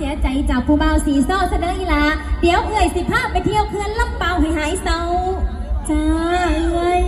เสียใจจากผู้บ่าสีเศร้าเสนออีหลาเดี๋ยวเอ่อยสิภาพไปเที่ยวเพื่อนลำเปาให้หายเศร้าจ้าเอ้ย